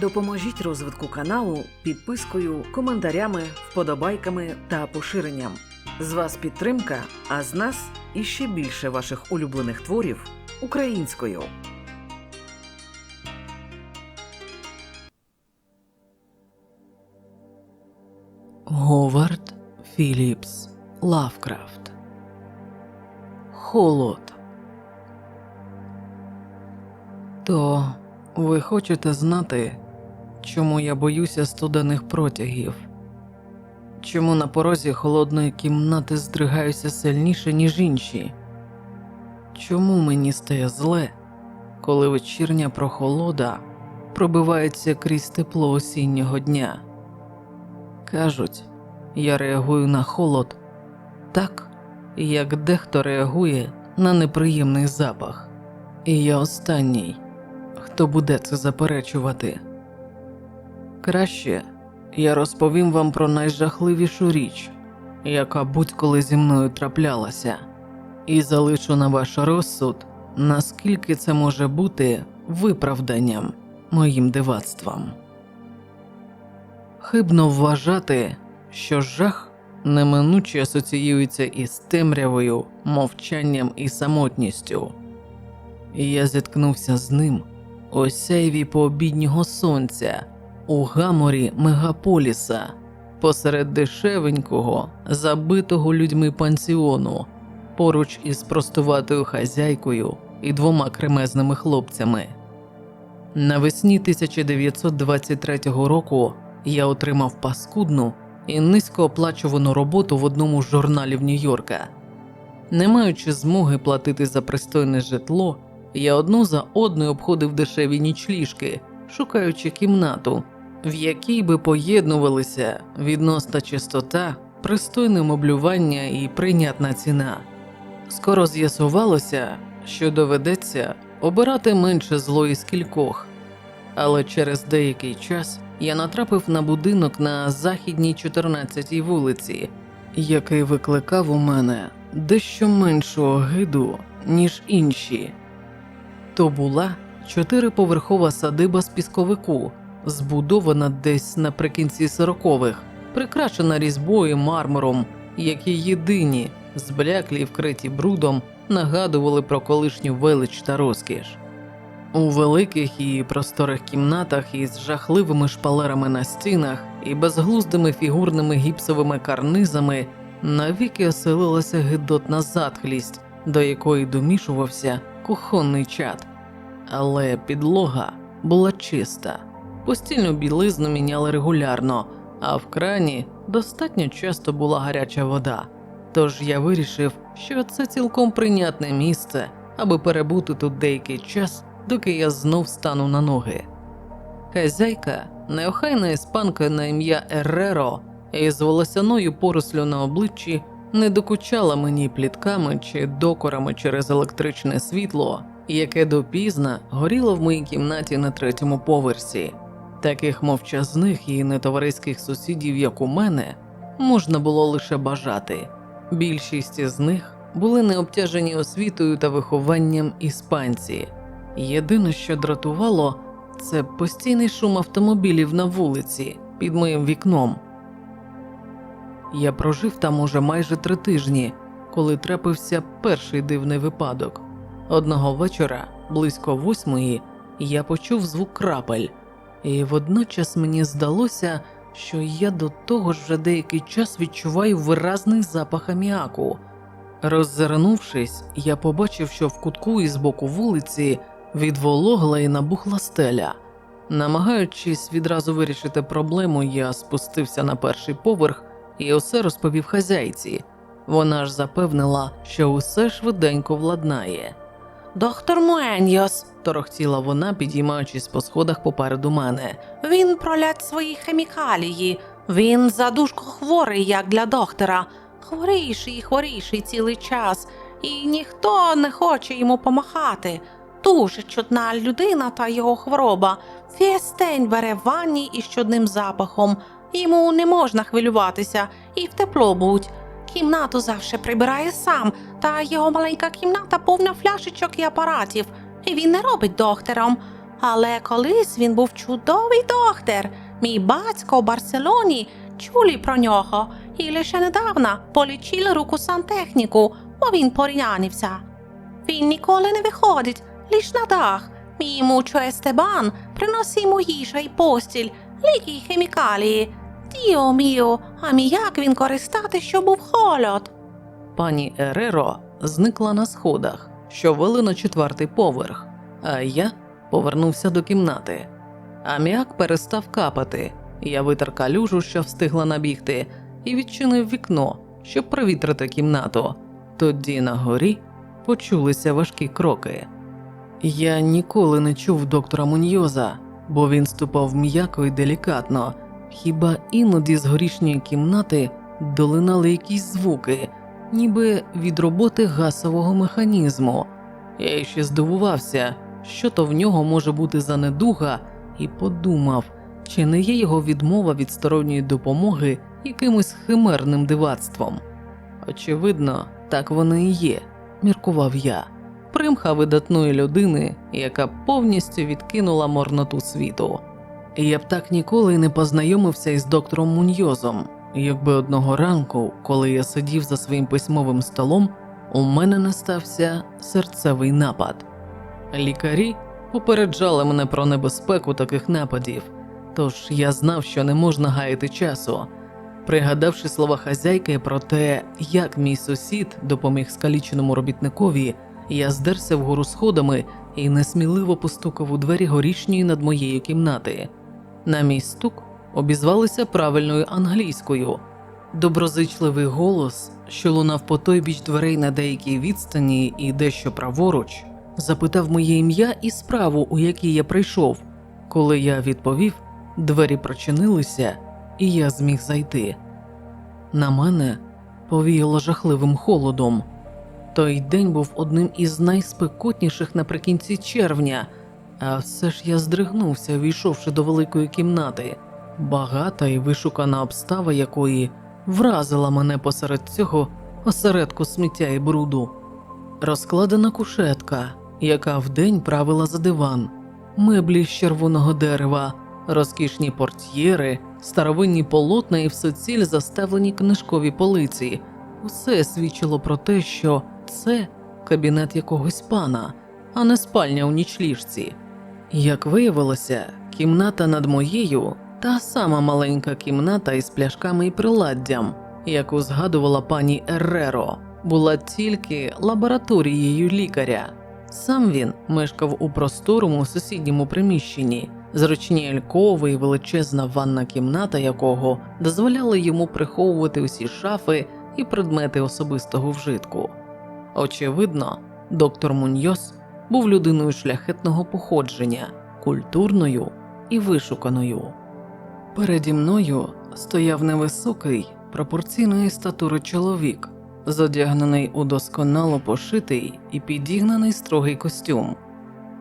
Допоможіть розвитку каналу підпискою, коментарями, вподобайками та поширенням. З вас підтримка, а з нас іще більше ваших улюблених творів українською. Говард Філіпс Лавкрафт Холод. То ви хочете знати, чому я боюся студених протягів? Чому на порозі холодної кімнати здригаюся сильніше, ніж інші? Чому мені стає зле, коли вечірня прохолода пробивається крізь тепло осіннього дня? Кажуть, я реагую на холод так, як дехто реагує на неприємний запах. І я останній, хто буде це заперечувати. Краще я розповім вам про найжахливішу річ, яка будь-коли зі мною траплялася, і залишу на ваш розсуд, наскільки це може бути виправданням моїм дивацтвам. Хибно вважати, що жах неминуче асоціюється із темрявою, мовчанням і самотністю. Я зіткнувся з ним у сяйві пообіднього сонця, у гаморі мегаполіса, посеред дешевенького, забитого людьми пансіону, поруч із простуватою хазяйкою і двома кремезними хлопцями. Навесні 1923 року я отримав паскудну і низькооплачувану роботу в одному з журналів Нью-Йорка. Не маючи змоги платити за пристойне житло, я одну за одною обходив дешеві нічліжки, шукаючи кімнату, в якій би поєднувалися відносна чистота, пристойне меблювання і прийнятна ціна. Скоро з'ясувалося, що доведеться обирати менше зло із кількох, але через деякий час я натрапив на будинок на західній 14-й вулиці, який викликав у мене дещо меншу огиду, ніж інші. То була чотириповерхова садиба з пісковику, збудована десь наприкінці сорокових, прикрашена різьбою мармуром, які єдині, збляклі й вкриті брудом, нагадували про колишню велич та розкіш. У великих і просторих кімнатах із жахливими шпалерами на стінах і безглуздими фігурними гіпсовими карнизами навіки оселилася гидотна затхлість, до якої домішувався кухонний чад. Але підлога була чиста, постільну білизну міняли регулярно, а в крані достатньо часто була гаряча вода. Тож я вирішив, що це цілком прийнятне місце, аби перебути тут деякий час доки я знов стану на ноги. Хазяйка, неохайна іспанка на ім'я Ерреро із волосяною порослю на обличчі не докучала мені плітками чи докорами через електричне світло, яке допізна горіло в моїй кімнаті на третьому поверсі. Таких мовчазних і нетовариських сусідів, як у мене, можна було лише бажати. Більшість із них були не обтяжені освітою та вихованням іспанці. Єдине, що дратувало, це постійний шум автомобілів на вулиці під моїм вікном. Я прожив там уже майже три тижні, коли трапився перший дивний випадок. Одного вечора, близько восьмої, я почув звук крапель, і водночас мені здалося, що я до того ж вже деякий час відчуваю виразний запах аміаку. Роззирнувшись, я побачив, що в кутку із боку вулиці відвологла і набухла стеля. Намагаючись відразу вирішити проблему, я спустився на перший поверх і усе розповів хазяйці. Вона ж запевнила, що усе швиденько владнає. Доктор Муеньос, торохтіла вона, підіймаючись по сходах попереду мене. Він пролять свої хемікалії. Він задушко хворий, як для доктора. Хворіший і хворіший цілий час, і ніхто не хоче йому помахати. Дуже чудна людина та його хвороба. Весь бере в ванні із чудним запахом. Йому не можна хвилюватися і в тепло будь. Кімнату завжди прибирає сам, та його маленька кімната повна фляшечок і апаратів. І він не робить доктором. Але колись він був чудовий доктор. Мій батько в Барселоні чули про нього і лише недавно полічили руку сантехніку, бо він порянився. Він ніколи не виходить, лиш на дах. Мій мучо Естебан приносить йому їжа і постіль, ліки й хімікалії. Діо міо, а мій як він користати, щоб був холод. Пані Ереро зникла на сходах, що вели на четвертий поверх, а я повернувся до кімнати. Аміак перестав капати. Я витер калюжу, що встигла набігти, і відчинив вікно, щоб провітрити кімнату. Тоді на горі почулися важкі кроки. Я ніколи не чув доктора Муньйоза, бо він ступав м'яко і делікатно. Хіба іноді з горішньої кімнати долинали якісь звуки, ніби від роботи гасового механізму. Я ще здивувався, що то в нього може бути за недуга, і подумав, чи не є його відмова від сторонньої допомоги якимось химерним дивацтвом. Очевидно, так воно і є, міркував я. Примха видатної людини, яка повністю відкинула морноту світу. Я б так ніколи не познайомився із доктором Муньйозом, якби одного ранку, коли я сидів за своїм письмовим столом, у мене не стався серцевий напад. Лікарі попереджали мене про небезпеку таких нападів, тож я знав, що не можна гаяти часу. Пригадавши слова хазяйки про те, як мій сусід допоміг скаліченому робітникові, я здерся вгору сходами і несміливо постукав у двері горішньої над моєю кімнати. На мій стук обізвалися правильною англійською. Доброзичливий голос, що лунав по той біч дверей на деякій відстані і дещо праворуч, запитав моє ім'я і справу, у якій я прийшов. Коли я відповів, двері прочинилися, і я зміг зайти. На мене повіяло жахливим холодом. Той день був одним із найспекотніших наприкінці червня, а все ж я здригнувся, війшовши до великої кімнати, багата і вишукана обстава якої вразила мене посеред цього осередку сміття і бруду. Розкладена кушетка, яка вдень правила за диван, меблі з червоного дерева, розкішні портьєри, старовинні полотна і всеціль заставлені книжкові полиці. Усе свідчило про те, що це кабінет якогось пана, а не спальня у нічліжці. Як виявилося, кімната над моєю та сама маленька кімната із пляшками і приладдям, яку згадувала пані Ерреро, була тільки лабораторією лікаря. Сам він мешкав у просторому сусідньому приміщенні, зручні алькови і величезна ванна кімната якого дозволяли йому приховувати усі шафи і предмети особистого вжитку. Очевидно, доктор Муньйос був людиною шляхетного походження, культурною і вишуканою. Переді мною стояв невисокий, пропорційної статури чоловік, зодягнений у досконало пошитий і підігнаний строгий костюм,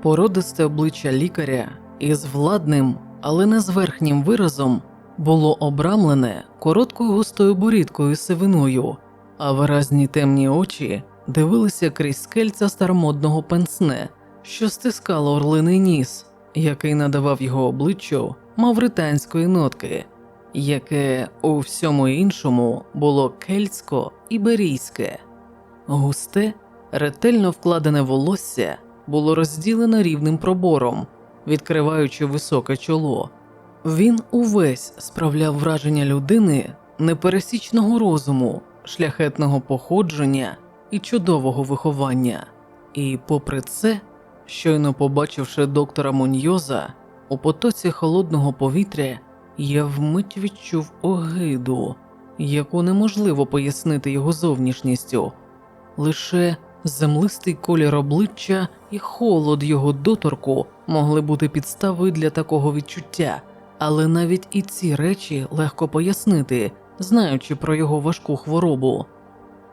породисте обличчя лікаря із владним, але не зверхнім виразом було обрамлене короткою густою борідкою сивиною, а виразні темні очі дивилися крізь скельця старомодного пенсне, що стискало орлиний ніс, який надавав його обличчю мавританської нотки, яке у всьому іншому було кельтсько іберійське. Густе, ретельно вкладене волосся було розділено рівним пробором, відкриваючи високе чоло. Він увесь справляв враження людини непересічного розуму, шляхетного походження і чудового виховання. І, попри це, щойно побачивши доктора Муньйоза, у потоці холодного повітря я вмить відчув огиду, яку неможливо пояснити його зовнішністю, лише землистий колір обличчя і холод його доторку могли бути підставою для такого відчуття, але навіть і ці речі легко пояснити, знаючи про його важку хворобу.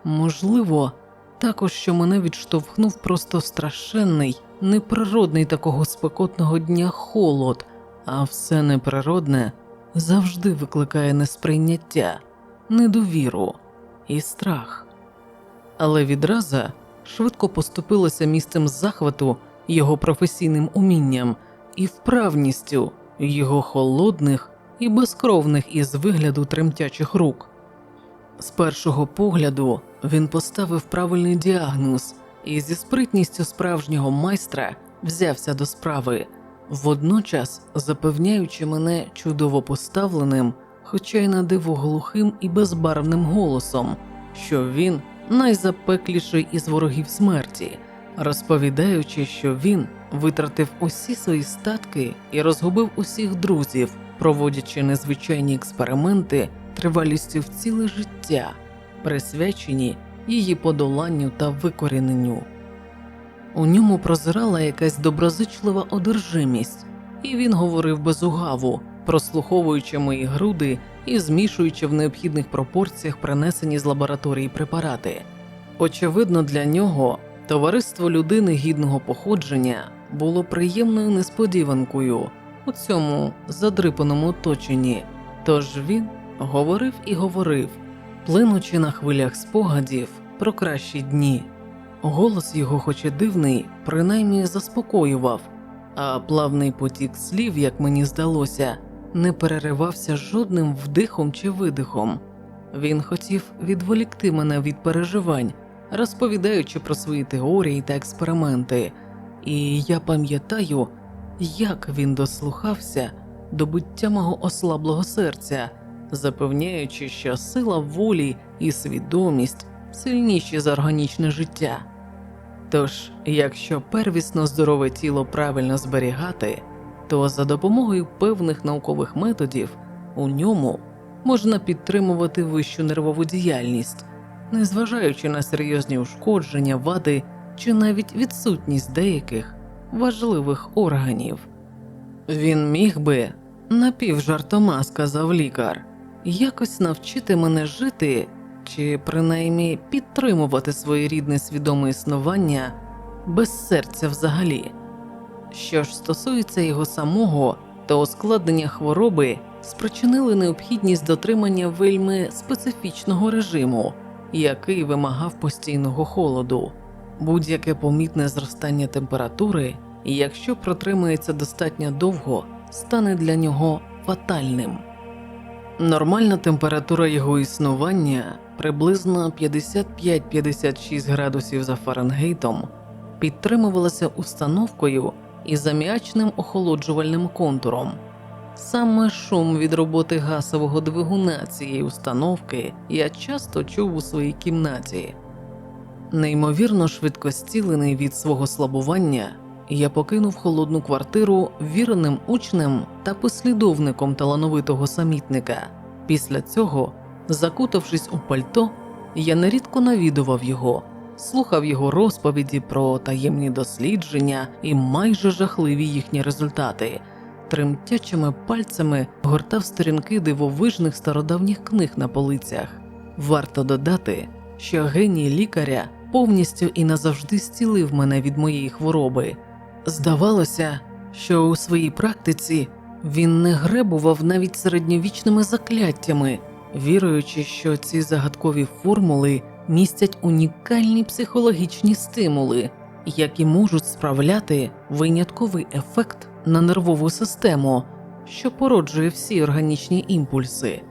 Можливо, також що мене відштовхнув просто страшенний, неприродний такого спекотного дня холод, а все неприродне завжди викликає несприйняття, недовіру і страх. Але відраза швидко поступилося місцем захвату його професійним умінням і вправністю його холодних і безкровних із вигляду тремтячих рук. З першого погляду він поставив правильний діагноз і зі спритністю справжнього майстра взявся до справи, водночас запевняючи мене чудово поставленим, хоча й на диво глухим і безбарвним голосом, що він найзапекліший із ворогів смерті, розповідаючи, що він витратив усі свої статки і розгубив усіх друзів, проводячи незвичайні експерименти тривалістю в ціле життя, присвячені її подоланню та викоріненню. У ньому прозирала якась доброзичлива одержимість, і він говорив без угаву, прослуховуючи мої груди і змішуючи в необхідних пропорціях принесені з лабораторії препарати. Очевидно, для нього товариство людини гідного походження було приємною несподіванкою у цьому задрипаному оточенні, тож він говорив і говорив, плинучи на хвилях спогадів про кращі дні. Голос його, хоч і дивний, принаймні заспокоював, а плавний потік слів, як мені здалося, не переривався жодним вдихом чи видихом. Він хотів відволікти мене від переживань, розповідаючи про свої теорії та експерименти, і я пам'ятаю, як він дослухався до буття мого ослаблого серця, запевняючи, що сила волі і свідомість сильніші за органічне життя. Тож, якщо первісно здорове тіло правильно зберігати, то за допомогою певних наукових методів у ньому можна підтримувати вищу нервову діяльність, незважаючи на серйозні ушкодження, вади чи навіть відсутність деяких важливих органів. Він міг би, напівжартома сказав лікар, якось навчити мене жити чи принаймні підтримувати своєрідне свідоме існування без серця взагалі. Що ж стосується його самого, то ускладнення хвороби спричинили необхідність дотримання вельми специфічного режиму, який вимагав постійного холоду. Будь-яке помітне зростання температури, якщо протримується достатньо довго, стане для нього фатальним. Нормальна температура його існування приблизно 55-56 градусів за Фаренгейтом підтримувалася установкою із аміачним охолоджувальним контуром. Саме шум від роботи газового двигуна цієї установки я часто чув у своїй кімнаті. Неймовірно швидкостілений від свого слабування, я покинув холодну квартиру вірним учнем та послідовником талановитого самітника. Після цього, закутавшись у пальто, я нерідко навідував його, слухав його розповіді про таємні дослідження і майже жахливі їхні результати. Тремтячими пальцями гортав сторінки дивовижних стародавніх книг на полицях. Варто додати, що геній лікаря повністю і назавжди зцілив мене від моєї хвороби. Здавалося, що у своїй практиці він не гребував навіть середньовічними закляттями, віруючи, що ці загадкові формули містять унікальні психологічні стимули, які можуть справляти винятковий ефект на нервову систему, що породжує всі органічні імпульси.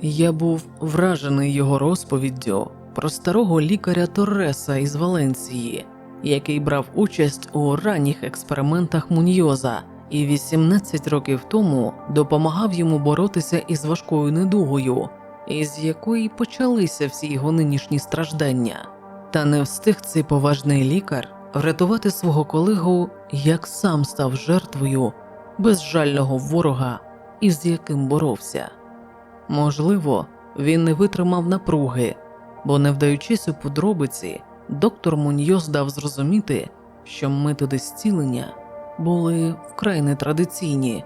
Я був вражений його розповіддю про старого лікаря Торреса із Валенції, який брав участь у ранніх експериментах Муньйоза і 18 років тому допомагав йому боротися із важкою недугою, із якої почалися всі його нинішні страждання. Та не встиг цей поважний лікар врятувати свого колегу, як сам став жертвою безжального ворога, із яким боровся. Можливо, він не витримав напруги, бо, не вдаючись у подробиці, доктор Муньйос дав зрозуміти, що методи зцілення були вкрай нетрадиційні,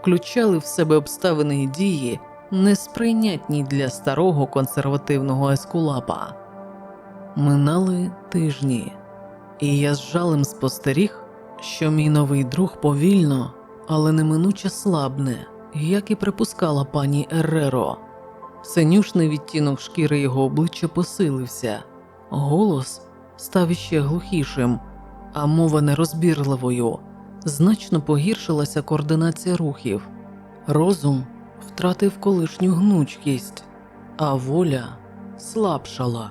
включали в себе обставини і дії, несприйнятні для старого консервативного ескулапа. Минали тижні, і я з жалем спостеріг, що мій новий друг повільно, але неминуче слабне, як і припускала пані Ерреро. Синюшний відтінок шкіри його обличчя посилився, голос став іще глухішим, а мова нерозбірливою, значно погіршилася координація рухів, розум втратив колишню гнучкість, а воля слабшала.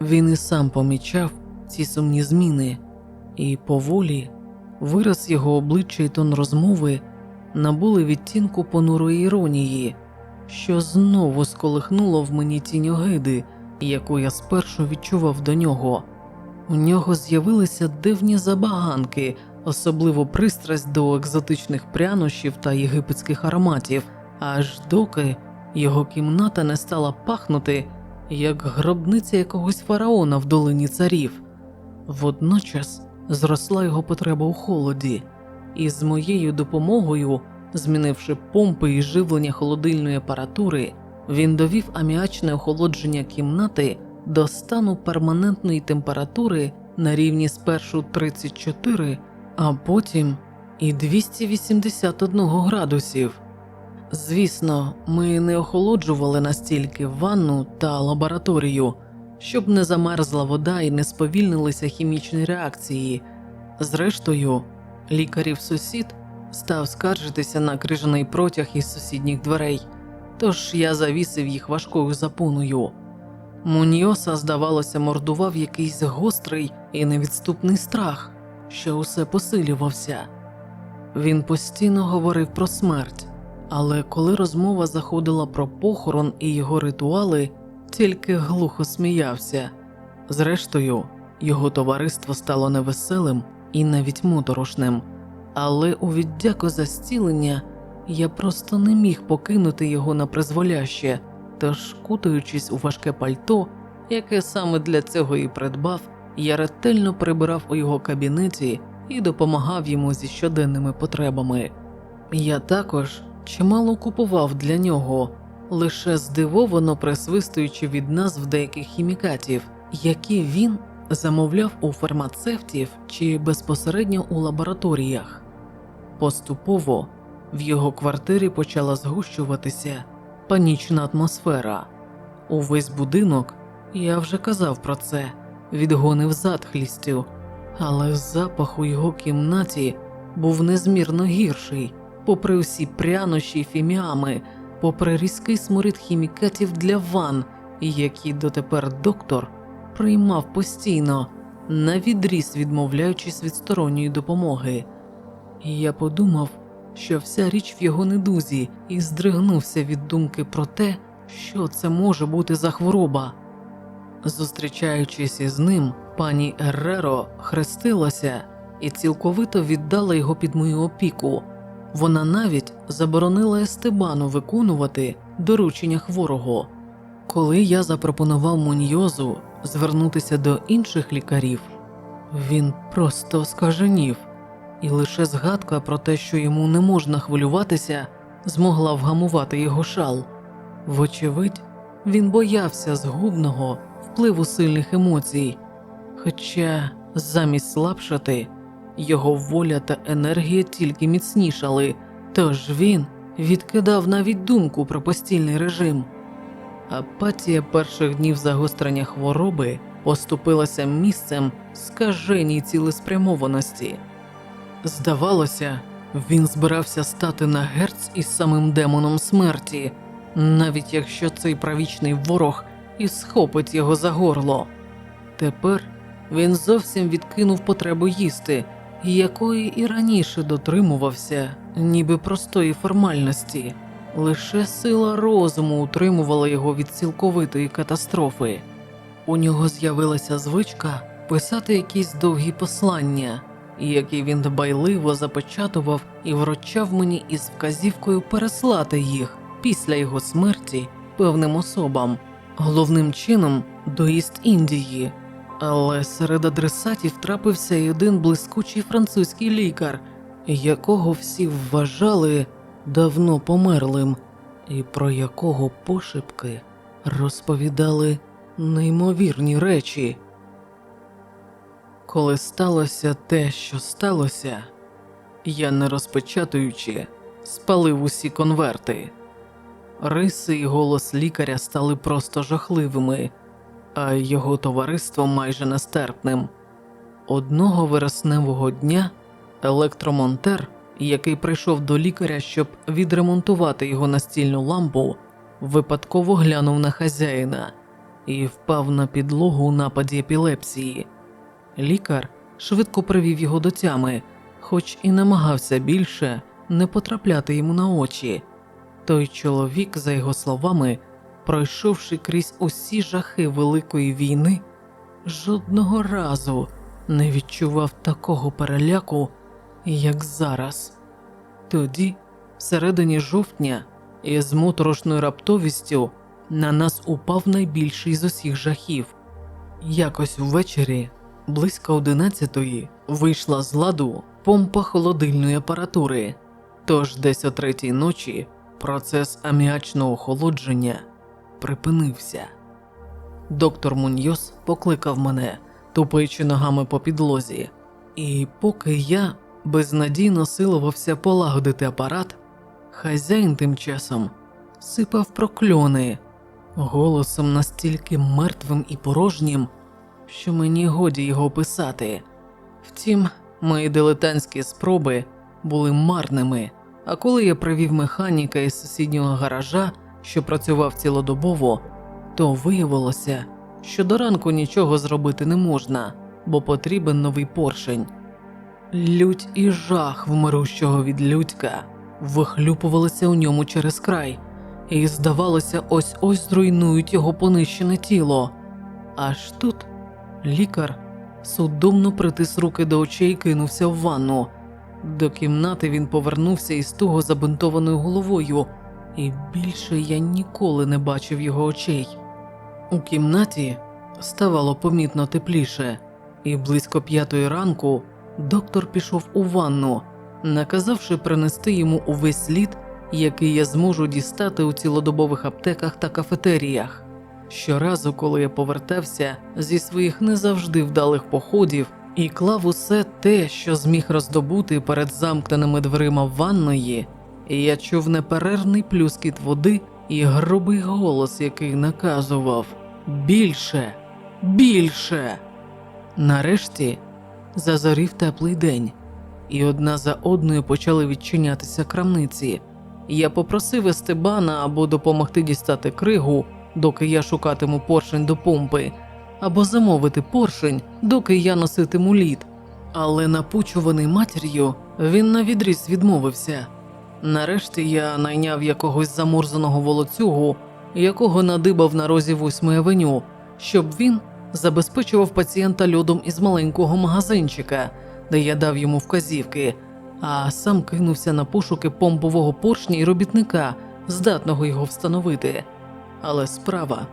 Він і сам помічав ці сумні зміни, і поволі вираз його обличчя і тон розмови набули відтінку понурої іронії, що знову сколихнуло в мені тінь огиди, яку я спершу відчував до нього. У нього з'явилися дивні забаганки, особливо пристрасть до екзотичних прянощів та єгипетських ароматів, аж доки його кімната не стала пахнути, як гробниця якогось фараона в долині царів. Водночас зросла його потреба у холоді, і з моєю допомогою, змінивши помпи і живлення холодильної апаратури, він довів аміачне охолодження кімнати до стану перманентної температури на рівні спершу 34, а потім і 281 градусів. Звісно, ми не охолоджували настільки ванну та лабораторію, щоб не замерзла вода і не сповільнилися хімічні реакції. Зрештою, лікарів сусід став скаржитися на крижаний протяг із сусідніх дверей, тож я завісив їх важкою запоною. Муньоса, здавалося, мордував якийсь гострий і невідступний страх, що усе посилювався. Він постійно говорив про смерть, але коли розмова заходила про похорон і його ритуали, тільки глухо сміявся. Зрештою, його товариство стало невеселим і навіть моторошним, але у віддяку за зцілення я просто не міг покинути його на призволяще, тож, кутаючись у важке пальто, яке саме для цього і придбав, я ретельно прибирав у його кабінеті і допомагав йому зі щоденними потребами. Я також чимало купував для нього, лише здивовано присвистуючи від назв деяких хімікатів, які він замовляв у фармацевтів чи безпосередньо у лабораторіях. Поступово в його квартирі почала згущуватися панічна атмосфера. Увесь будинок, я вже казав про це, відгонив затхлістю, але запах у його кімнаті був незмірно гірший, попри усі прянощі й фіміами, попри різкий сморід хімікатів для ван, які дотепер доктор приймав постійно, навідріз відмовляючись від сторонньої допомоги. І я подумав, що вся річ в його недузі, і здригнувся від думки про те, що це може бути за хвороба. Зустрічаючись із ним, пані Ерреро хрестилася і цілковито віддала його під мою опіку. Вона навіть заборонила Естебану виконувати доручення хворого. Коли я запропонував Муньйозу звернутися до інших лікарів, він просто скаженів, і лише згадка про те, що йому не можна хвилюватися, змогла вгамувати його шал. Вочевидь, він боявся згубного впливу сильних емоцій, хоча замість слабшати, його воля та енергія тільки міцнішали, тож він відкидав навіть думку про постільний режим. Апатія перших днів загострення хвороби поступилася місцем скаженій цілеспрямованості. Здавалося, він збирався стати на герць із самим демоном смерті, навіть якщо цей правічний ворог і схопить його за горло. Тепер він зовсім відкинув потребу їсти, якої і раніше дотримувався, ніби простої формальності. Лише сила розуму утримувала його від цілковитої катастрофи. У нього з'явилася звичка писати якісь довгі послання, які він дбайливо запечатував і вручав мені із вказівкою переслати їх після його смерті певним особам, головним чином до Іст-Індії. Але серед адресатів трапився й один блискучий французький лікар, якого всі вважали давно померлим, і про якого пошепки розповідали неймовірні речі. Коли сталося те, що сталося, я, не розпечатуючи, спалив усі конверти. Риси і голос лікаря стали просто жахливими, а його товариство майже нестерпним. Одного вересневого дня Електромонтер, який прийшов до лікаря, щоб відремонтувати його настільну лампу, випадково глянув на хазяїна і впав на підлогу у нападі епілепсії. Лікар швидко привів його до тями, хоч і намагався більше не потрапляти йому на очі. Той чоловік, за його словами, пройшовши крізь усі жахи Великої війни, жодного разу не відчував такого переляку, як зараз. Тоді, всередині жовтня, із моторошною раптовістю на нас упав найбільший з усіх жахів. Якось ввечері, близько одинадцятої, вийшла з ладу помпа холодильної апаратури. Тож десь о третій ночі процес аміачного охолодження припинився. Доктор Муньйос покликав мене, тупаючи ногами по підлозі, і поки я безнадійно силувався полагодити апарат, хазяїн тим часом сипав прокльони голосом настільки мертвим і порожнім, що мені годі його описати. Втім, мої дилетантські спроби були марними, а коли я привів механіка із сусіднього гаража, що працював цілодобово, то виявилося, що до ранку нічого зробити не можна, бо потрібен новий поршень. Лють і жах вмирущого від людька вихлюпувалися у ньому через край, і, здавалося, ось ось зруйнують його понищене тіло. Аж тут лікар судомно притис руки до очей і кинувся в ванну. До кімнати він повернувся із туго забинтованою головою, і більше я ніколи не бачив його очей. У кімнаті ставало помітно тепліше, і близько п'ятої ранку доктор пішов у ванну, наказавши принести йому увесь слід, який я зможу дістати у цілодобових аптеках та кафетеріях. Щоразу, коли я повертався зі своїх не завжди вдалих походів і клав усе те, що зміг роздобути перед замкненими дверима ванної, я чув неперервний плюскіт води і грубий голос, який наказував більше, більше. Нарешті зазорів теплий день, і одна за одною почали відчинятися крамниці. Я попросив Естебана або допомогти дістати кригу, доки я шукатиму поршень до помпи, або замовити поршень, доки я носитиму лід. Але напучуваний матір'ю, він навідріз відмовився. Нарешті я найняв якогось замурзаного волоцюгу, якого надибав на розі 8 авеню, щоб він забезпечував пацієнта льодом із маленького магазинчика, де я дав йому вказівки, а сам кинувся на пошуки помпового поршня і робітника, здатного його встановити. Але справа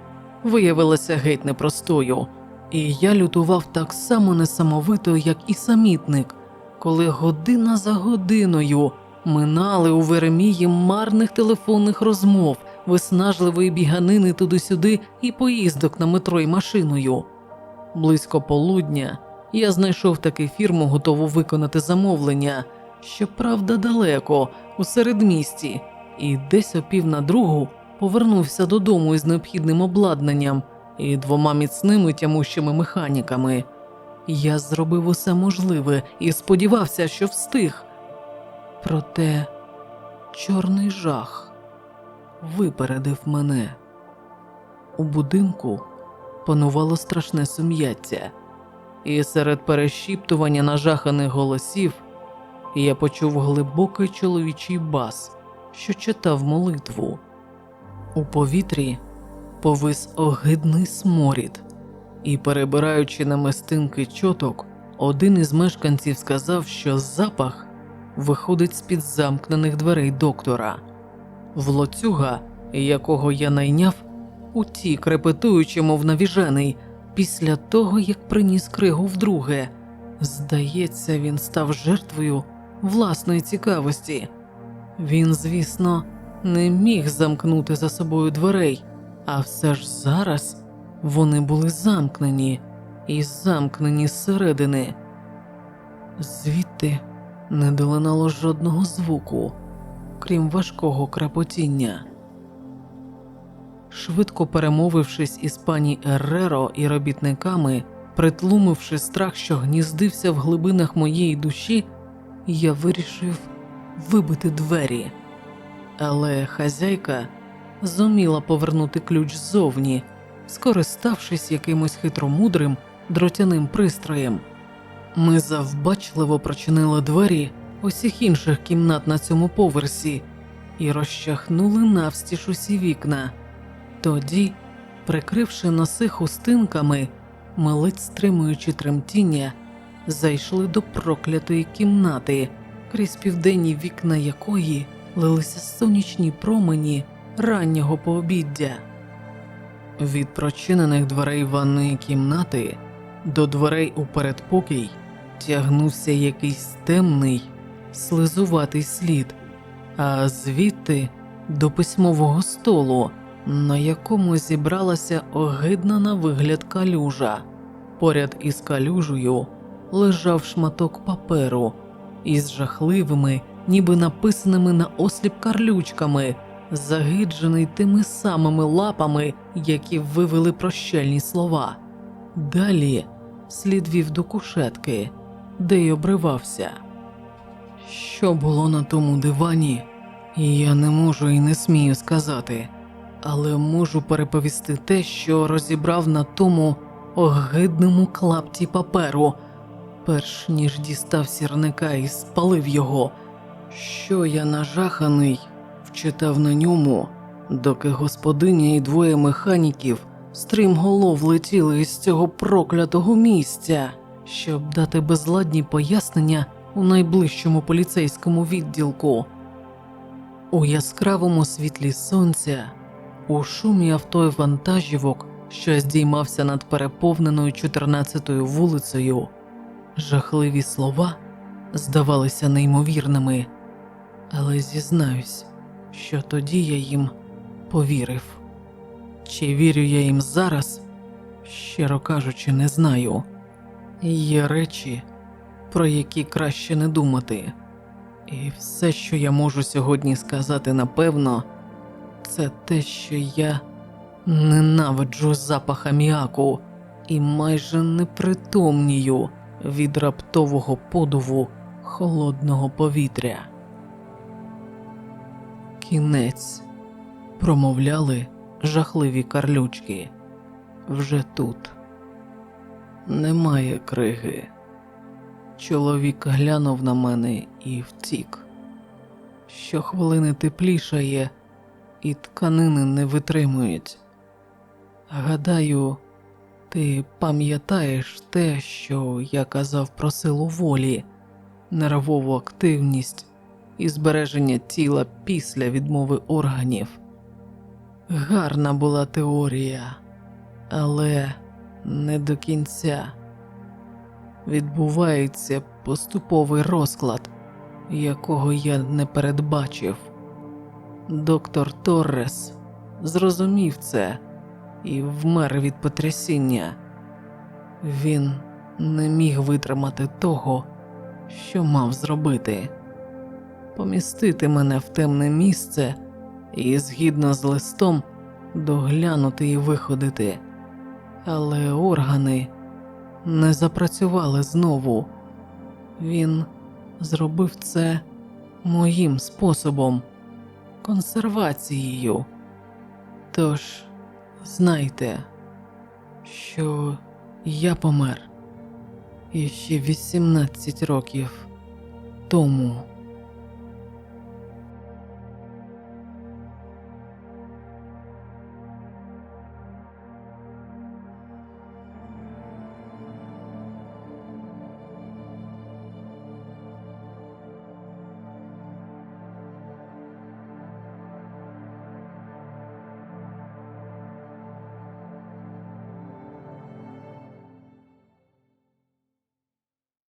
виявилася геть непростою, і я лютував так само несамовито, як і самітник, коли година за годиною минали у Веремії марних телефонних розмов, виснажливої біганини туди-сюди і поїздок на метро й машиною. Близько полудня я знайшов таки фірму, готову виконати замовлення, щоправда, далеко, у середмісті, і десь о пів на другу повернувся додому із необхідним обладнанням і двома міцними тямущими механіками. Я зробив усе можливе і сподівався, що встиг. Проте чорний жах випередив мене. У будинку панувало страшне сум'яття, і серед перешіптування нажаханих голосів я почув глибокий чоловічий бас, що читав молитву. У повітрі повис огидний сморід, і, перебираючи намистинки чоток, один із мешканців сказав, що запах виходить з-під замкнених дверей доктора. Влоцюга, якого я найняв, утік, репетуючи, мов навіжений, після того, як приніс кригу вдруге. Здається, він став жертвою власної цікавості. Він, звісно, не міг замкнути за собою дверей, а все ж зараз вони були замкнені і замкнені зсередини. Звідти не долинало жодного звуку, крім важкого крапотіння. Швидко перемовившись із пані Ерреро і робітниками, притлумивши страх, що гніздився в глибинах моєї душі, я вирішив вибити двері. Але хазяйка зуміла повернути ключ ззовні, скориставшись якимось хитромудрим дротяним пристроєм. Ми завбачливо прочинили двері усіх інших кімнат на цьому поверсі і розчахнули навстіж усі вікна. Тоді, прикривши носи хустинками, ми ледь стримуючи тремтіння, зайшли до проклятої кімнати, крізь південні вікна якої лилися сонячні промені раннього пообіддя. Від прочинених дверей ванної кімнати до дверей у передпокій тягнувся якийсь темний, слизуватий слід, а звідти до письмового столу, на якому зібралася огидна на вигляд калюжа. Поряд із калюжею лежав шматок паперу із жахливими, ніби написаними на осліп карлючками, загиджений тими самими лапами, які вивели прощальні слова. Далі слід вів до кушетки, де й обривався. Що було на тому дивані, я не можу і не смію сказати, але можу переповісти те, що розібрав на тому огидному клапті паперу, перш ніж дістав сірника і спалив його. Що я нажаханий вчитав на ньому, доки господиня і двоє механіків стрімголов летіли із цього проклятого місця, щоб дати безладні пояснення у найближчому поліцейському відділку. У яскравому світлі сонця, у шумі авто і вантажівок, що здіймався над переповненою 14-ю вулицею, жахливі слова здавалися неймовірними, але зізнаюсь, що тоді я їм повірив. Чи вірю я їм зараз, щиро кажучи, не знаю. Є речі, про які краще не думати. І все, що я можу сьогодні сказати напевно, це те, що я ненавиджу запах аміаку і майже непритомнію від раптового подуву холодного повітря. Кінець промовляли жахливі карлючки. Вже тут немає криги. Чоловік глянув на мене і втік. Щохвилини теплішає, і тканини не витримують. Гадаю, ти пам'ятаєш те, що я казав про силу волі, нервову активність і збереження тіла після відмови органів. Гарна була теорія, але не до кінця. Відбувається поступовий розклад, якого я не передбачив. Доктор Торрес зрозумів це і вмер від потрясіння. Він не міг витримати того, що мав зробити помістити мене в темне місце і, згідно з листом, доглянути і виходити. Але органи не запрацювали знову. Він зробив це моїм способом, консервацією. Тож знайте, що я помер іще 18 років тому.